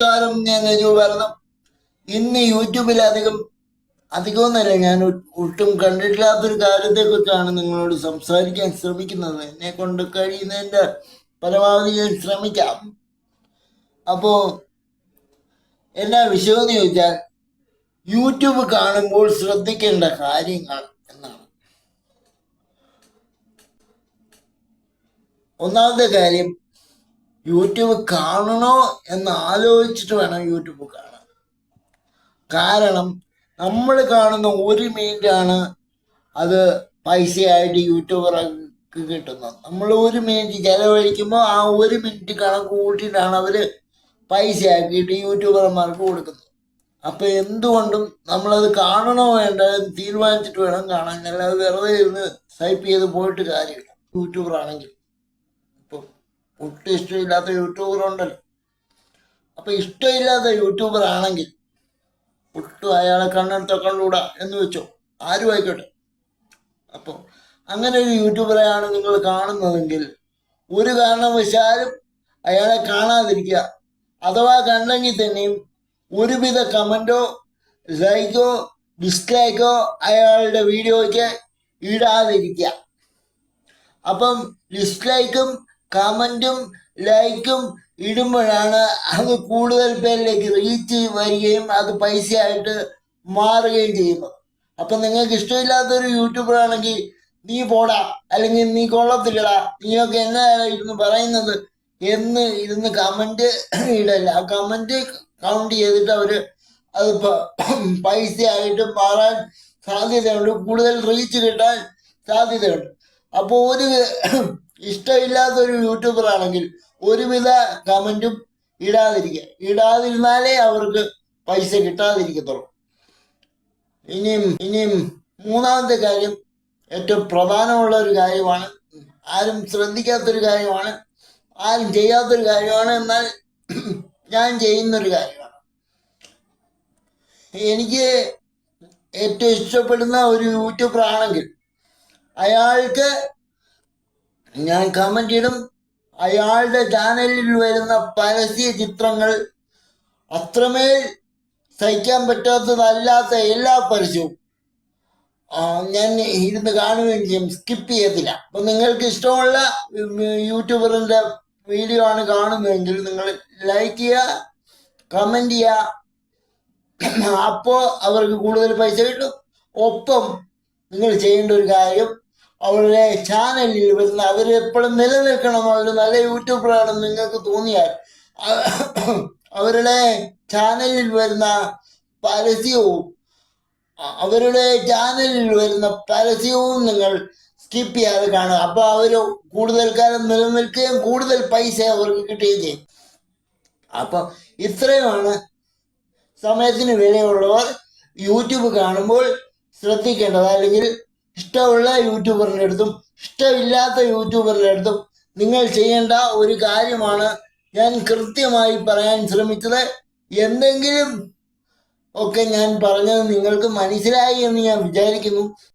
നമസ്കാരം ഞാൻ രജു ഭരണം ഇന്ന് യൂട്യൂബിൽ അധികം അധികമൊന്നുമല്ല ഞാൻ ഒട്ടും കണ്ടിട്ടില്ലാത്തൊരു കാര്യത്തെ കുറിച്ചാണ് നിങ്ങളോട് സംസാരിക്കാൻ ശ്രമിക്കുന്നത്. എന്നെ കൊണ്ട് കഴിയുന്നതിന്റെ പരമാവധി ഞാൻ ശ്രമിക്കാം. അപ്പോ എന്നാ വിഷയം എന്ന് ചോദിച്ചാൽ യൂട്യൂബ് കാണുമ്പോൾ ശ്രദ്ധിക്കേണ്ട കാര്യങ്ങൾ എന്നാണ്. ഒന്നാമത്തെ കാര്യം യൂട്യൂബ് കാണണോ എന്ന് ആലോചിച്ചിട്ട് വേണം യൂട്യൂബ് കാണാൻ. കാരണം നമ്മൾ കാണുന്ന ഒരു മിനിറ്റാണ് അത് പൈസയായിട്ട് യൂട്യൂബർക്ക് കിട്ടുന്നത്. നമ്മൾ ഒരു മിനിറ്റ് ചിലവഴിക്കുമ്പോൾ ആ ഒരു മിനിറ്റ് കണക്ക് കൂട്ടിയിട്ടാണ് പൈസ പൈസയാക്കിയിട്ട് യൂട്യൂബർമാർക്ക് കൊടുക്കുന്നത്. അപ്പൊ എന്തുകൊണ്ടും നമ്മളത് കാണണോ വേണ്ട തീരുമാനിച്ചിട്ട് വേണം കാണാൻ. അല്ലാതെ വെറുതെ ഇരുന്ന് ടൈപ്പ് ചെയ്ത് പോയിട്ട് കാര്യമില്ല. യൂട്യൂബർ ആണെങ്കിൽ ഇപ്പം ഒട്ടും ഇഷ്ടമില്ലാത്ത യൂട്യൂബർ ഉണ്ടല്ലോ. അപ്പൊ ഇഷ്ടമില്ലാത്ത യൂട്യൂബർ ആണെങ്കിൽ ഒട്ടും അയാളെ കണ്ണെടുത്ത കണ്ടുകൂടാ എന്ന് വെച്ചോ? ആരും ആയിക്കോട്ടെ. അപ്പോൾ അങ്ങനെ ഒരു യൂട്യൂബറെയാണ് നിങ്ങൾ കാണുന്നതെങ്കിൽ ഒരു കാരണവശാലും അയാളെ കാണാതിരിക്കുക. അഥവാ കണ്ടെങ്കിൽ തന്നെയും ഒരുവിധ കമന്റോ ലൈക്കോ ഡിസ്ലൈക്കോ അയാളുടെ വീഡിയോയ്ക്ക് ഇടാതിരിക്കുക. അപ്പം ഡിസ്ലൈക്കും കമന്റും ലൈക്കും ഇടുമ്പോഴാണ് അത് കൂടുതൽ പേരിലേക്ക് റീച്ച് വരികയും അത് പൈസയായിട്ട് മാറുകയും ചെയ്യുന്നത്. അപ്പൊ നിങ്ങൾക്ക് ഇഷ്ടമില്ലാത്തൊരു യൂട്യൂബർ ആണെങ്കിൽ നീ പോടാ അല്ലെങ്കിൽ നീ കൊള്ളത്തില്ലടാ നീയൊക്കെ എന്നായിരുന്നു പറയുന്നത് എന്ന് ഇരുന്ന് കമന്റ് ഇടല്ല. ആ കമന്റ് കൗണ്ട് ചെയ്തിട്ട് അവർ അത് പൈസയായിട്ട് മാറാൻ സാധ്യതയുണ്ട്. കൂടുതൽ റീച്ച് കിട്ടാൻ സാധ്യതയുണ്ട്. അപ്പോൾ ഒരു ഇഷ്ടമില്ലാത്തൊരു യൂട്യൂബർ ആണെങ്കിൽ ഒരുവിധ കമന്റും ഇടാതിരിക്കുക ഇടാതിരുന്നാലേ അവർക്ക് പൈസ കിട്ടാതിരിക്കത്തുള്ളൂ. ഇനിയും ഇനിയും മൂന്നാമത്തെ കാര്യം ഏറ്റവും പ്രധാനമുള്ള ഒരു കാര്യമാണ് ആരും ശ്രദ്ധിക്കാത്തൊരു കാര്യമാണ് ആരും ചെയ്യാത്തൊരു കാര്യമാണ് എന്നാൽ ഞാൻ ചെയ്യുന്നൊരു കാര്യമാണ്. എനിക്ക് ഏറ്റവും ഇഷ്ടപ്പെടുന്ന ഒരു യൂട്യൂബർ ആണെങ്കിൽ അയാൾക്ക് ഞാൻ കമന്റ് ഇടും അയാളുടെ ചാനലിൽ വരുന്ന പരസ്യ ചിത്രങ്ങൾ അത്രമേൽ സഹിക്കാൻ പറ്റാത്തതല്ലാത്ത എല്ലാ പരസ്യവും ഞാൻ ഇരുന്ന് കാണുകയും ചെയ്യും. സ്കിപ്പ് ചെയ്യത്തില്ല. അപ്പൊ നിങ്ങൾക്ക് ഇഷ്ടമുള്ള യൂട്യൂബറിന്റെ വീഡിയോ ആണ് കാണുന്നതെങ്കിൽ നിങ്ങൾ ലൈക്ക് ചെയ്യുക കമന്റ് ചെയ്യുക. അപ്പോ അവർക്ക് കൂടുതൽ പൈസ കിട്ടും. ഒപ്പം നിങ്ങൾ ചെയ്യേണ്ട ഒരു കാര്യം അവരുടെ ചാനലിൽ വരുന്ന അവർ എപ്പോഴും നിലനിൽക്കണം. അവർ നല്ല യൂട്യൂബറാണെന്ന് നിങ്ങൾക്ക് തോന്നിയാൽ. അവരുടെ ചാനലിൽ വരുന്ന പരസ്യവും അവരുടെ ചാനലിൽ വരുന്ന പരസ്യവും നിങ്ങൾ സ്കിപ്പ് ചെയ്യാതെ കാണുക. അപ്പൊ അവർ കൂടുതൽ കാലം നിലനിൽക്കുകയും കൂടുതൽ പൈസ അവർക്ക് കിട്ടുകയും ചെയ്യും. അപ്പൊ ഇത്രയുമാണ് സമയത്തിന് വിലയുള്ളവർ യൂട്യൂബ് കാണുമ്പോൾ ശ്രദ്ധിക്കേണ്ടത്. അല്ലെങ്കിൽ ഇഷ്ടമുള്ള യൂട്യൂബറിന്റെ അടുത്തും ഇഷ്ടമില്ലാത്ത യൂട്യൂബറിന്റെ അടുത്തും നിങ്ങൾ ചെയ്യേണ്ട ഒരു കാര്യമാണ് ഞാൻ കൃത്യമായി പറയാൻ ശ്രമിച്ചത്. എന്തെങ്കിലും ഒക്കെ ഞാൻ പറഞ്ഞത് നിങ്ങൾക്ക് മനസ്സിലായി എന്ന് ഞാൻ വിചാരിക്കുന്നു.